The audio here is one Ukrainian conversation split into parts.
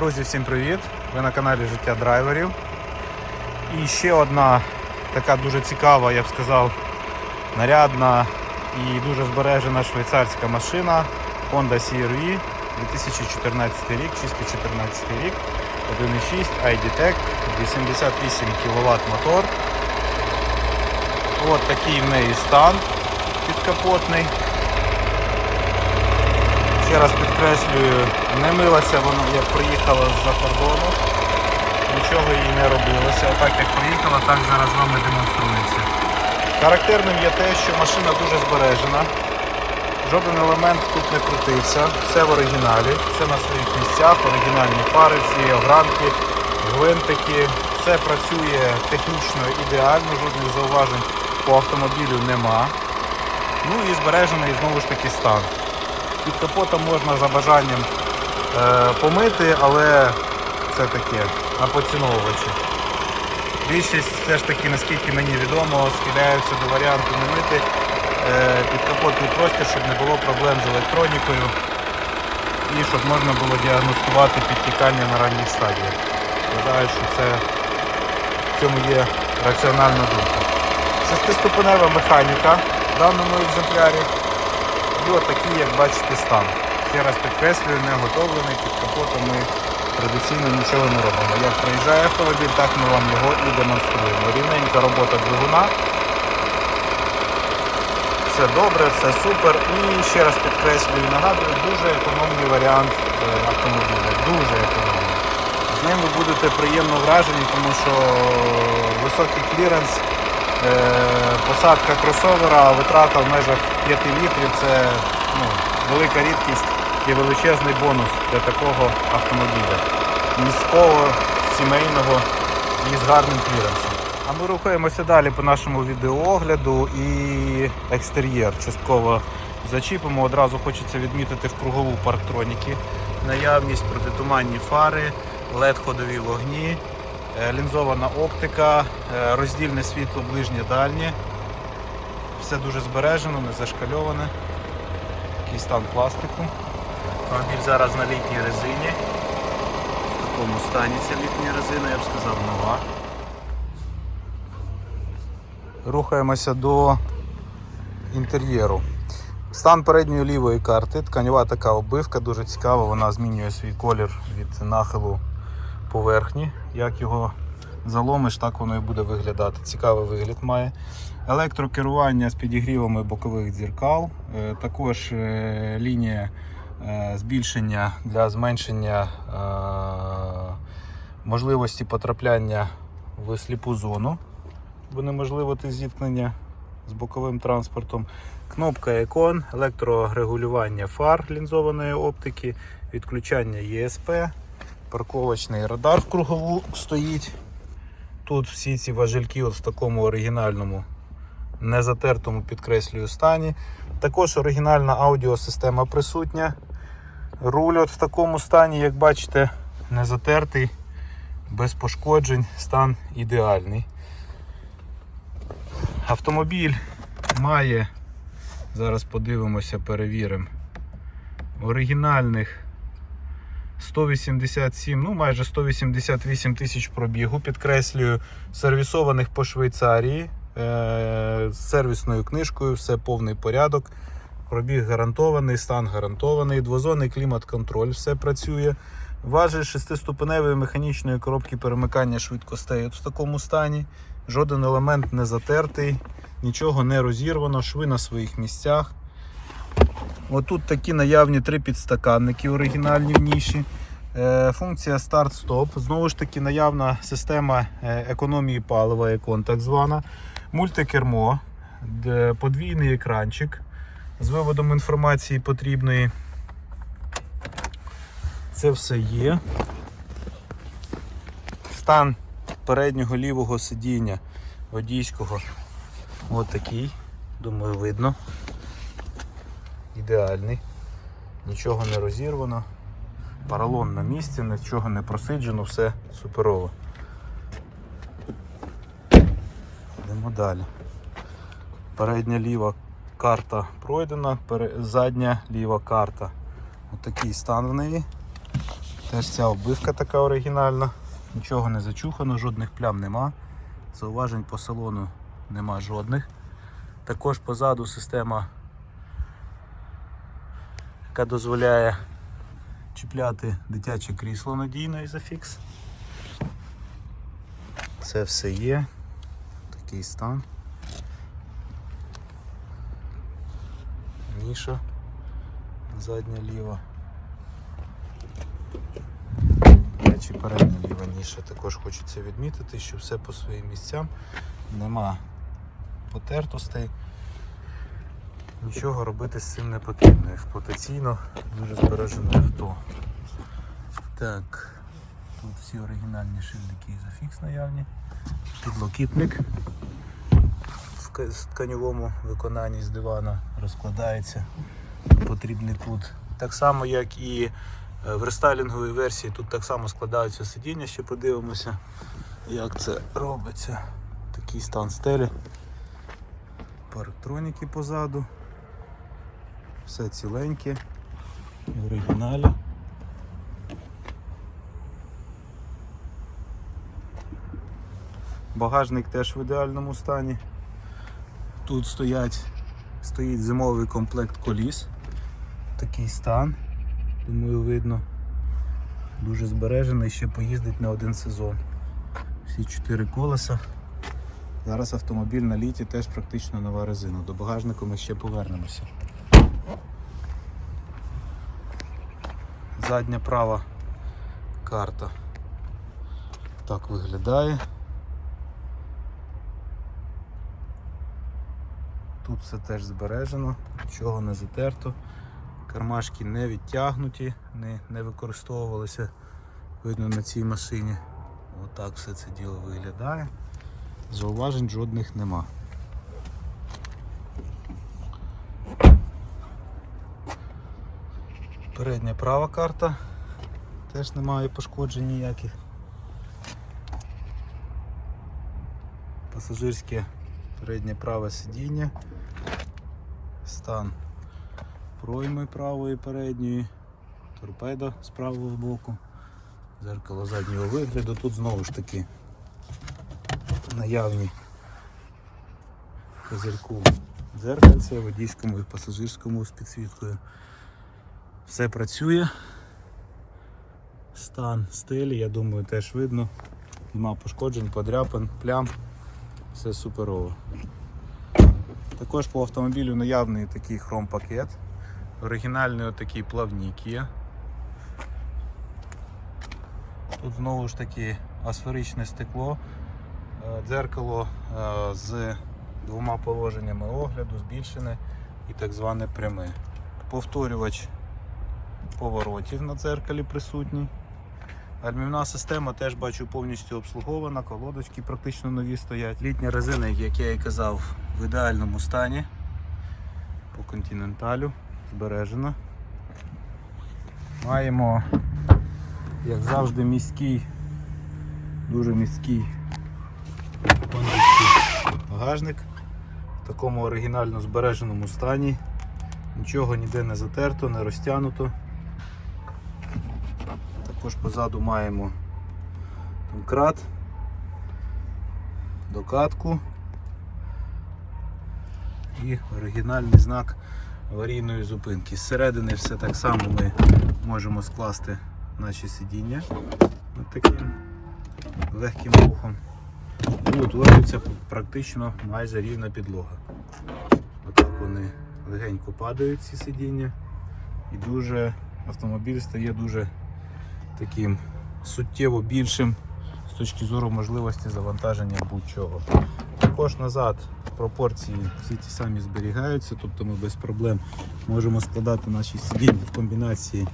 Друзі, всім привіт! Ви на каналі Життя драйверів. І ще одна така дуже цікава, я б сказав, нарядна і дуже збережена швейцарська машина Honda CR-V 2014 рік, чисто 14 рік, 1.6 ID-Tech, 88 кВт мотор. От такий в неї стан підкапотний. Ще раз підкреслюю, не милася вона, як приїхала з-за кордону. Нічого їй не робилося. Так як приїхала, так зараз вам і демонструється. Характерним є те, що машина дуже збережена. Жоден елемент тут не крутився. Все в оригіналі, все на своїх місцях, оригінальні фари, всі огранки, гвинтики. Все працює технічно ідеально, жодних зауважень по автомобілю нема. Ну і збережений знову ж таки стан. Під капотом можна за бажанням е, помити, але це таке на поціновувачі. Більшість все ж таки, наскільки мені відомо, схиляються до варіанту не мити е, підкапотний простір, щоб не було проблем з електронікою і щоб можна було діагностувати підтікання на ранніх стадіях. Вважаю, що це в цьому є раціональна думка. Шестиступенева механіка в даному екземплярі. І от такий, як бачите, стан. Ще раз підкреслюю, не готовлений, під капотом ми традиційно нічого не робимо. Як приїжджає автомобіль, так ми вам його і демонструємо. Рівненька робота двигуна. Все добре, все супер. І ще раз підкреслюю, нагадую, дуже економний варіант е, автомобіля. Дуже економний. З ним ви будете приємно вражені, тому що високий кліренс, е, посадка кросовера, витрата в межах 5 літрів це ну, велика рідкість і величезний бонус для такого автомобіля. Міського, сімейного і з гарним кліренсом. А ми рухаємося далі по нашому відеоогляду і екстер'єр частково зачіпимо. Одразу хочеться відмітити в кругову парктроніки. Наявність протитуманні фари, LED-ходові вогні, е, лінзована оптика, е, роздільне світло ближнє дальнє. Все дуже збережено, не зашкальоване. Такий стан пластику. Автомобіль зараз на літній резині. В такому стані ця літня резина, я б сказав, нова. Рухаємося до інтер'єру. Стан передньої лівої карти, тканева така оббивка, дуже цікава, вона змінює свій колір від нахилу поверхні. Як його заломиш, так воно і буде виглядати. Цікавий вигляд має. Електрокерування з підігрівами бокових дзеркал, Е, також е, лінія е, збільшення для зменшення можливості потрапляння в сліпу зону, бо неможливо зіткнення з боковим транспортом. Кнопка Econ, електрорегулювання фар лінзованої оптики, відключання ЄСП, парковочний радар в кругову стоїть. Тут всі ці важельки от в такому оригінальному, незатертому підкреслюю стані. Також оригінальна аудіосистема присутня. Руль от в такому стані, як бачите, не затертий, без пошкоджень, стан ідеальний. Автомобіль має, зараз подивимося, перевіримо, оригінальних 187, ну майже 188 тисяч пробігу, підкреслюю, сервісованих по Швейцарії е- з сервісною книжкою, все повний порядок. Пробіг гарантований, стан гарантований, двозонний клімат-контроль, все працює. Важель шестиступеневої механічної коробки перемикання швидкостей от в такому стані. Жоден елемент не затертий, нічого не розірвано, шви на своїх місцях. Отут такі наявні три підстаканники оригінальні в ніші. Е, Функція старт-стоп. Знову ж таки, наявна система е, економії палива, Econ так звана. Мультикермо, подвійний екранчик з виводом інформації потрібної. Це все є. Стан переднього лівого сидіння водійського Ось такий. Думаю, видно. Ідеальний. Нічого не розірвано. Паралон на місці, нічого не просиджено, все суперово. Йдемо далі. Передня ліва карта пройдена, задня ліва карта. Ось такий стан в неї. Теж ця оббивка така оригінальна. Нічого не зачухано, жодних плям нема. Зауважень по салону нема жодних. Також позаду система, яка дозволяє чіпляти дитяче крісло надійно Isofix. Це все є. Такий стан. Ніша задня ліва. Чи передня ліва ніша. Також хочеться відмітити, що все по своїм місцям. Нема потертостей. Нічого робити з цим не потрібно. Експлуатаційно дуже збережене авто. Так, тут всі оригінальні шильдики Isofix наявні. Підлокітник в тканьовому виконанні з дивана розкладається потрібний кут. Так само, як і е, в рестайлінговій версії, тут так само складаються сидіння, ще подивимося, як це робиться. Такий стан стелі. Парктроніки позаду. Все ціленьке. В оригіналі. Багажник теж в ідеальному стані. Тут стоять, стоїть зимовий комплект коліс. Такий стан, думаю, видно. Дуже збережений, ще поїздить не один сезон. Всі чотири колеса. Зараз автомобіль на літі теж практично нова резина. До багажнику ми ще повернемося. Задня права карта так виглядає. Тут все теж збережено, нічого не затерто. Кармашки не відтягнуті, не, не використовувалися видно на цій машині. Отак все це діло виглядає. Зауважень жодних нема. Передня права карта. Теж немає пошкоджень ніяких. Пасажирське переднє праве сидіння. Стан пройми правої передньої, торпеда з правого боку, зеркало заднього вигляду. Тут знову ж таки наявні козирку дзеркальце, водійському і пасажирському з підсвіткою. Все працює. Стан стилі, я думаю, теж видно. Нема пошкоджень, подряпин, плям. Все суперово. Також по автомобілю наявний такий хром-пакет. Оригінальний отакий плавник є. Тут знову ж таки асферичне стекло, е, дзеркало е, з двома положеннями огляду, збільшене і так зване пряме. Повторювач поворотів на дзеркалі присутній. Гальмівна система теж бачу повністю обслугована, колодочки практично нові стоять. Літня резина, як я і казав, в ідеальному стані. По континенталю збережена. Маємо, як завжди, міський, дуже міський багажник в такому оригінально збереженому стані. Нічого ніде не затерто, не розтягнуто. Також позаду маємо домкрат, докатку і оригінальний знак аварійної зупинки. Зсередини все так само ми можемо скласти наші сидіння от таким легким рухом. І утворюється практично майже рівна підлога. Отак вони легенько падають ці сидіння і дуже автомобіль стає дуже таким суттєво більшим з точки зору можливості завантаження будь-чого. Також назад пропорції всі ті самі зберігаються, тобто ми без проблем можемо складати наші сидіння в комбінації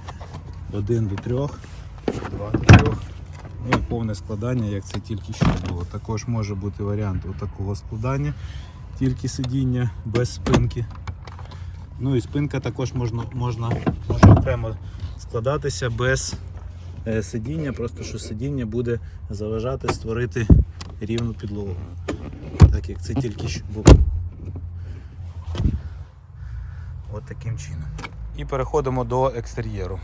1 до 3, 2 до 3. Ну і повне складання, як це тільки що було. Також може бути варіант такого складання, тільки сидіння без спинки. Ну і спинка також можна, можна, може окремо складатися без сидіння, просто що сидіння буде заважати створити рівну підлогу. Так як це тільки що було. От таким чином. І переходимо до екстер'єру.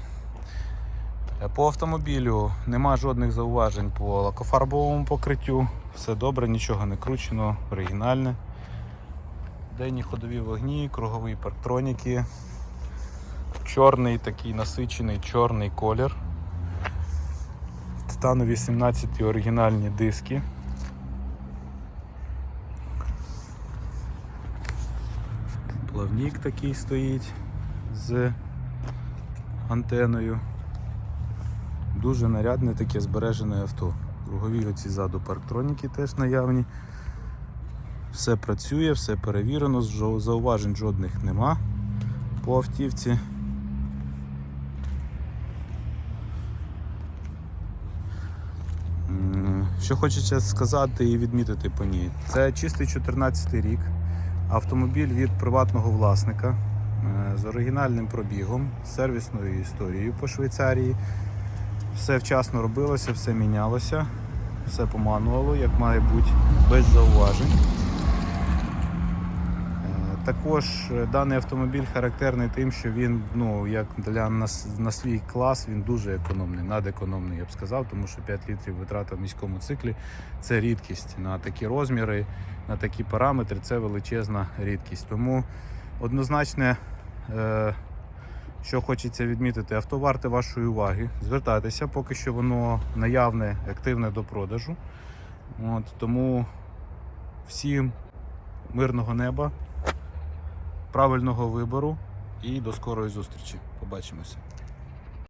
Е, По автомобілю нема жодних зауважень по лакофарбовому покриттю. Все добре, нічого не кручено, оригінальне. Денні ходові вогні, кругові парктроніки. Чорний такий насичений чорний колір. Титанові 17 оригінальні диски. Плавник такий стоїть з антеною. Дуже нарядне таке збережене авто. Кругові оці ззаду парктроніки теж наявні. Все працює, все перевірено, зауважень жодних нема по автівці. Що хочеться сказати і відмітити по ній. Це чистий 14 рік. Автомобіль від приватного власника е, з оригінальним пробігом, сервісною історією по Швейцарії. Все вчасно робилося, все мінялося, все по мануалу, як має бути, без зауважень. Також е, даний автомобіль характерний тим, що він, ну, як для нас на свій клас, він дуже економний, надекономний, я б сказав, тому що 5 літрів витрата в міському циклі це рідкість на такі розміри, на такі параметри, це величезна рідкість. Тому однозначне, е, що хочеться відмітити, авто варте вашої уваги. Звертайтеся, поки що воно наявне, активне до продажу. От, тому всім мирного неба, правильного вибору і до скорої зустрічі. Побачимося.